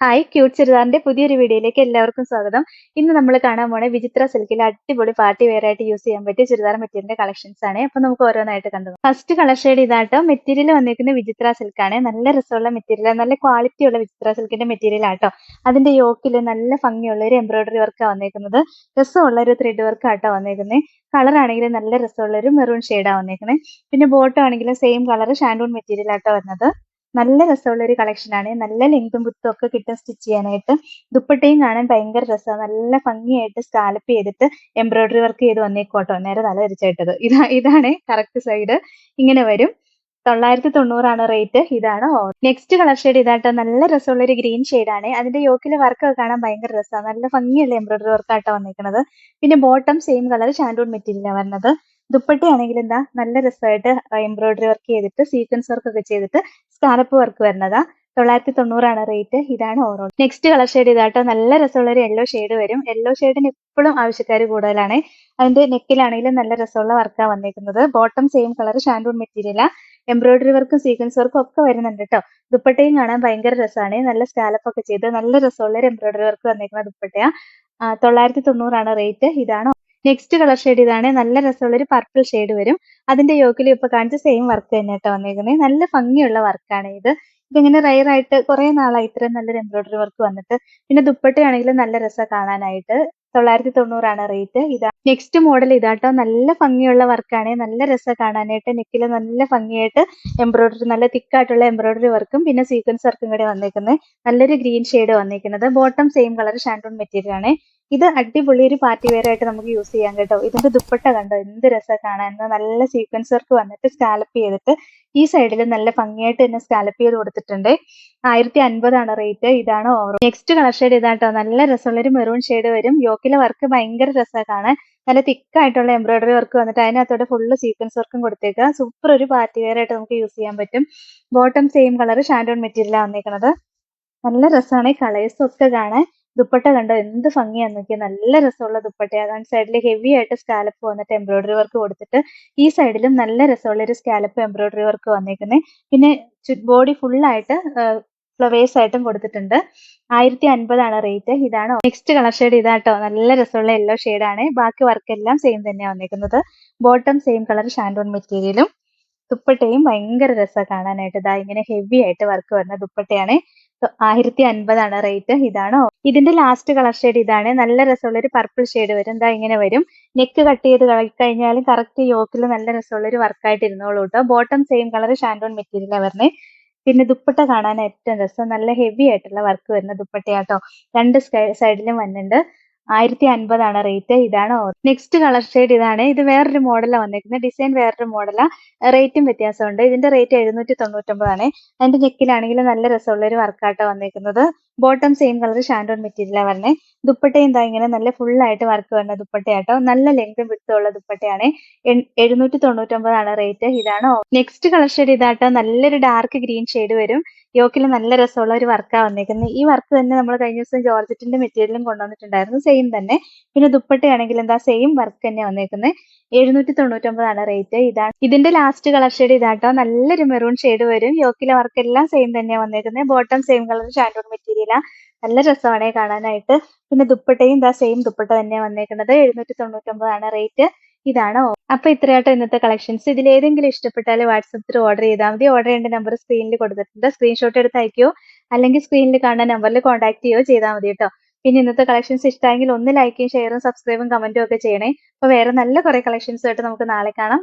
Hi cute ചെറുതാറിന്റെ പുതിയൊരു വീഡിയോയിലേക്ക് എല്ലാവർക്കും സ്വാഗതം. ഇന്ന് നമ്മൾ കാണാൻ പോണ വിചിത്ര സിൽക്കിൽ അടിപൊളി പാർട്ടി വെയർ ആയിട്ട് യൂസ് ചെയ്യാൻ പറ്റിയ ചുരിദാർ മെറ്റീരിയലിന്റെ കളക്ഷൻസ് ആണ്. അപ്പൊ നമുക്ക് ഓരോന്നായിട്ട് കണ്ടു ഫസ്റ്റ് കളർ ഇതാട്ടോ. മെറ്റീരിയൽ വന്നിരിക്കുന്ന വിചിത്ര സിൽക്ക് ആണ് നല്ല രസമുള്ള മെറ്റീരിയൽ നല്ല ക്വാളിറ്റി ഉള്ള വിചിത്ര സിൽക്കിന്റെ മെറ്റീരിയൽ ആട്ടോ അതിന്റെ യോക്കിൽ നല്ല ഭംഗിയുള്ള ഒരു എംബ്രോയിഡറി വർക്കാണ് വന്നേക്കുന്നത്. രസമുള്ള ഒരു ത്രെഡ് വർക്ക് ആട്ടോ വന്നേക്കുന്നത് കളർ ആണെങ്കിൽ നല്ല രസമുള്ള ഒരു മെറൂൺ ഷെയ്ഡാണ് വന്നേക്കുന്നത് പിന്നെ ബോട്ടം ആണെങ്കിലും സെയിം കളർ ഷാൻഡൂൺ മെറ്റീരിയൽ ആട്ടോ വരുന്നത്. നല്ല രസമുള്ള ഒരു കളക്ഷനാണ് നല്ല ലെങ്തും ബുത്തും ഒക്കെ കിട്ടും സ്റ്റിച്ച് ചെയ്യാനായിട്ട്. ദുപ്പട്ടയും കാണാൻ ഭയങ്കര രസമാണ് നല്ല ഭംഗിയായിട്ട് സ്കാലപ്പ് ചെയ്തിട്ട് എംബ്രോയിഡറി വർക്ക് ചെയ്ത് വന്നേക്കോട്ടോ നേരെ തല തിരിച്ചായിട്ടത് ഇതാ ഇതാണ് കറക്റ്റ് സൈഡ് ഇങ്ങനെ വരും. തൊള്ളായിരത്തി തൊണ്ണൂറാണ് റേറ്റ് ഇതാണ് നെക്സ്റ്റ് കളർ ഷെയ്ഡ് ഇതാട്ടോ. നല്ല രസമുള്ള ഒരു ഗ്രീൻ ആണ്. അതിന്റെ യോക്കിലെ വർക്ക് ഒക്കെ കാണാൻ ഭയങ്കര രസമാണ് നല്ല ഭംഗിയുള്ള എംബ്രോയിഡറി വർക്ക് ആയിട്ടാണ് വന്നിരിക്കുന്നത് പിന്നെ ബോട്ടം സെയിം കളർ ഷാൻഡൂൺ മെറ്റീരിയലാണ് വരുന്നത് ദുപ്പട്ടയാണെങ്കിൽ എന്താ നല്ല രസമായിട്ട് എംബ്രോയിഡറി വർക്ക് ചെയ്തിട്ട് സീക്വൻസ് വർക്ക് ഒക്കെ ചെയ്തിട്ട് സ്കാലപ്പ് വർക്ക് വരുന്നതാ. തൊള്ളായിരത്തി തൊണ്ണൂറാണ് റേറ്റ് ഇതാണ് ഓവറോൾ നെക്സ്റ്റ് കളർ ഷെയ്ഡ് ഇതാട്ടോ. നല്ല രസമുള്ള ഒരു യെല്ലോ ഷെയ്ഡ് വരും. യെല്ലോ ഷെയ്ഡിന് എപ്പോഴും ആവശ്യക്കാർ കൂടുതലാണ്. അതിന്റെ നെക്കിലാണെങ്കിലും നല്ല രസമുള്ള വർക്കാണ് വന്നിരിക്കുന്നത് bottom same colour shantoon material embroidery വർക്കും സീക്വൻസ് വർക്കും ഒക്കെ വരുന്നുണ്ട് കേട്ടോ ദുപ്പട്ടയും കാണാൻ ഭയങ്കര രസമാണ് നല്ല സ്കാലപ്പ് ഒക്കെ ചെയ്ത് നല്ല രസമുള്ള ഒരു എംബ്രോയിഡറി വർക്ക് വന്നിരിക്കുന്ന ദുപ്പട്ടയാ. തൊള്ളായിരത്തി തൊണ്ണൂറാണ് റേറ്റ് ഇതാണ് നെക്സ്റ്റ് കളർ ഷെയ്ഡ് ഇതാണ്. നല്ല രസമുള്ള ഒരു പർപ്പിൾ ഷെയ്ഡ് വരും. അതിന്റെ യോക്കിൽ ഇപ്പൊ കാണിച്ച സെയിം വർക്ക് തന്നെ കേട്ടോ വന്നേക്കുന്നത് നല്ല ഭംഗിയുള്ള വർക്കാണ് ഇത്. ഇതിങ്ങനെ റയർ ആയിട്ട് കുറെ നാളായി ഇത്രയും നല്ലൊരു എംബ്രോയിഡറി വർക്ക് വന്നിട്ട്. പിന്നെ ദുപ്പട്ടയാണെങ്കിലും നല്ല രസം കാണാനായിട്ട്. തൊള്ളായിരത്തി തൊണ്ണൂറാണ് റേറ്റ് ഇതാ നെക്സ്റ്റ് മോഡൽ ഇതാട്ടോ നല്ല ഭംഗിയുള്ള വർക്കാണ് നല്ല രസം കാണാനായിട്ട്. നെക്കിൽ നല്ല ഭംഗിയായിട്ട് എംബ്രോയിഡറി നല്ല തിക്കായിട്ടുള്ള എംബ്രോയിഡറി വർക്കും പിന്നെ സീക്വൻസ് വർക്കും കൂടെ വന്നേക്കുന്നത് നല്ലൊരു ഗ്രീൻ ഷെയ്ഡ് വന്നേക്കുന്നത്. Bottom same colour shantoon material ആണ്. ഇത് അടിപൊളി ഒരു പാർട്ടി വെയർ ആയിട്ട് നമുക്ക് യൂസ് ചെയ്യാം കേട്ടോ. ഇതിന്റെ ദുപ്പട്ട കണ്ടോ? എന്ത് രസം കാണാൻ. നല്ല സീക്വൻസ് വർക്ക് വന്നിട്ട് സ്കാലപ്പ് ചെയ്തിട്ട് ഈ സൈഡിൽ നല്ല ഭംഗിയായിട്ട് തന്നെ സ്കാലപ്പ് ചെയ്ത് കൊടുത്തിട്ടുണ്ട്. ആയിരത്തി അൻപതാണ് റേറ്റ് ഇതാണ് ഓവർ നെക്സ്റ്റ് കളർ ഷെയ്ഡ് ഇതാട്ടോ നല്ല രസമുള്ള ഒരു മെറൂൺ ഷെയ്ഡ് വരും. യോക്കിലെ വർക്ക് ഭയങ്കര രസമാണ് കാണാൻ. നല്ല തിക്കായിട്ടുള്ള എംബ്രോയിഡറി വർക്ക് വന്നിട്ട് അതിനകത്തോടെ ഫുള്ള് സീക്വൻസ് വർക്കും കൊടുത്തേക്കുക സൂപ്പർ ഒരു പാർട്ടി വെയർ ആയിട്ട് നമുക്ക് യൂസ് ചെയ്യാൻ പറ്റും. ബോട്ടം സെയിം കളർ ഷാൻഡോൺ മെറ്റീരിയലാണ് വന്നേക്കുന്നത് നല്ല രസമാണ് കളേഴ്സ് കളേഴ്സും ഒക്കെ കാണാൻ. ദുപ്പട്ട കണ്ടോ? എന്ത് ഭംഗിയാന്ന് നോക്കിയാൽ നല്ല രസമുള്ള ദുപ്പട്ടയാണ് സൈഡിൽ ഹെവി ആയിട്ട് സ്കാലപ്പ് വന്നിട്ട് എംബ്രോയിഡറി വർക്ക് കൊടുത്തിട്ട് ഈ സൈഡിലും നല്ല രസമുള്ള ഒരു സ്കാലപ്പ് എംബ്രോയിഡറി വർക്ക് വന്നേക്കുന്നത് പിന്നെ ബോഡി ഫുള്ളായിട്ട് ഫ്ലവേഴ്സ് ആയിട്ടും കൊടുത്തിട്ടുണ്ട്. ആയിരത്തി അൻപതാണ് റേറ്റ് ഇതാണ് നെക്സ്റ്റ് കളർ ഷെയ്ഡ് ഇതാട്ടോ. നല്ല രസമുള്ള യെല്ലോ ആണ്. ബാക്കി വർക്ക് എല്ലാം സെയിം തന്നെയാണ് വന്നിരിക്കുന്നത് ബോട്ടം സെയിം കളർ ഷാൻഡോൺ മെറ്റീരിയലും ദുപ്പട്ടയും ഭയങ്കര രസമാണ് കാണാനായിട്ട്. ഇതാ ഇങ്ങനെ ഹെവി ആയിട്ട് വർക്ക് വരുന്ന ദുപ്പട്ടയാണ്. ആയിരത്തി അൻപതാണ് റേറ്റ്. ഇതാണ്? ഇതിന്റെ ലാസ്റ്റ് കളർ ഷെയ്ഡ് ഇതാണ്. നല്ല രസമുള്ള ഒരു പർപ്പിൾ ഷെയ്ഡ് വരും. എന്താ ഇങ്ങനെ വരും. നെക്ക് കട്ട് ചെയ്ത് കഴിഞ്ഞാലും കറക്റ്റ് യോക്കിൽ നല്ല രസമുള്ള ഒരു വർക്കായിട്ട് ഇരുന്നോളൂ കേട്ടോ ബോട്ടം സെയിം കളർ ഷാൻഡോൺ മെറ്റീരിയലാണ് വരുന്നത് പിന്നെ ദുപ്പട്ട കാണാൻ ഏറ്റവും രസം. നല്ല ഹെവി ആയിട്ടുള്ള വർക്ക് വരുന്ന ദുപ്പട്ടയാട്ടോ രണ്ട് സൈഡിലും വന്നിട്ടുണ്ട് ആയിരത്തി അൻപതാണ് റേറ്റ് ഇതാണ് നെക്സ്റ്റ് കളർ ഷെയ്ഡ് ഇതാണ്. ഇത് വേറൊരു മോഡലാണ് വന്നിരിക്കുന്നത് ഡിസൈൻ വേറൊരു മോഡലാണ് റേറ്റും വ്യത്യാസമുണ്ട്. ഇതിന്റെ റേറ്റ് എഴുന്നൂറ്റി തൊണ്ണൂറ്റൊമ്പതാണ് അതിന്റെ നെക്കിലാണെങ്കിൽ നല്ല രസമുള്ള ഒരു വർക്കാട്ടോ വന്നിരിക്കുന്നത് ബോട്ടം സെയിം കളർ ഷാൻഡോൺ മെറ്റീരിയലാണ് വരുന്നത് ദുപ്പട്ടയും എന്താ ഇങ്ങനെ നല്ല ഫുൾ ആയിട്ട് വർക്ക് വരുന്ന ദുപ്പട്ടയാട്ടോ. നല്ല ലെങ്തും വിട്ടുള്ള ദുപ്പട്ടയാണ്. എഴുന്നൂറ്റി തൊണ്ണൂറ്റൊമ്പതാണ് റേറ്റ് ഇതാണ് നെക്സ്റ്റ് കളർ ഷെയ്ഡ് ഇതാട്ടോ. നല്ലൊരു ഡാർക്ക് ഗ്രീൻ ഷെയ്ഡ് വരും. യോക്കിൽ നല്ല രസമുള്ള ഒരു വർക്കാണ് വന്നിരിക്കുന്നത് ഈ വർക്ക് തന്നെ നമ്മൾ കഴിഞ്ഞ ദിവസം ജോർജറ്റിന്റെ മെറ്റീരിയലും കൊണ്ടുവന്നിട്ടുണ്ടായിരുന്നു. സെയിം തന്നെ. പിന്നെ ദുപ്പട്ടയാണെങ്കിൽ എന്താ സെയിം വർക്ക് തന്നെ വന്നേക്കുന്നത് എഴുന്നൂറ്റി തൊണ്ണൂറ്റൊമ്പതാണ് റേറ്റ് ഇതാണ്. ഇതിന്റെ ലാസ്റ്റ് കളർ ഷെയ്ഡ് ഇതാട്ടോ. നല്ലൊരു മെറൂൺ ഷെയ്ഡ് വരും. യോക്കിലെ വർക്ക് എല്ലാം സെയിം തന്നെയാണ് വന്നേക്കുന്നത് ബോട്ടം സെയിം കളർ ഷാൻഡോൺ മെറ്റീരിയലാ നല്ല രസമാണ് കാണാനായിട്ട്. പിന്നെ ദുപ്പട്ടയും ഇതാ സെയിം ദുപ്പട്ട തന്നെയാണ് വന്നേക്കുന്നത് എഴുന്നൂറ്റി തൊണ്ണൂറ്റൊമ്പതാണ് റേറ്റ് ഇതാണ് അപ്പൊ ഇത്രയായിട്ട് ഇന്നത്തെ കളക്ഷൻസ് ഇതിൽ ഏതെങ്കിലും ഇഷ്ടപ്പെട്ടാൽ വാട്സപ്പിൽ ഓർഡർ ചെയ്താൽ മതി. ഓർഡർ ചെയ്യേണ്ട നമ്പർ സ്ക്രീനിൽ കൊടുത്തിട്ടുണ്ട്. സ്ക്രീൻഷോട്ട് എടുത്ത് അയക്കുകയോ അല്ലെങ്കിൽ സ്ക്രീനിൽ കാണുന്ന നമ്പറിൽ കോൺടാക്ട് ചെയ്യുകയോ ചെയ്താൽ മതി കേട്ടോ പിന്നെ ഇന്നത്തെ കളക്ഷൻസ് ഇഷ്ടമെങ്കിൽ ഒന്ന് ലൈക്കും ഷെയറും സബ്സ്ക്രൈബും കമന്റും ഒക്കെ ചെയ്യണേ. അപ്പൊ വേറെ നല്ല കുറെ കളക്ഷൻസ് ആയിട്ട് നമുക്ക് നാളെ കാണാം.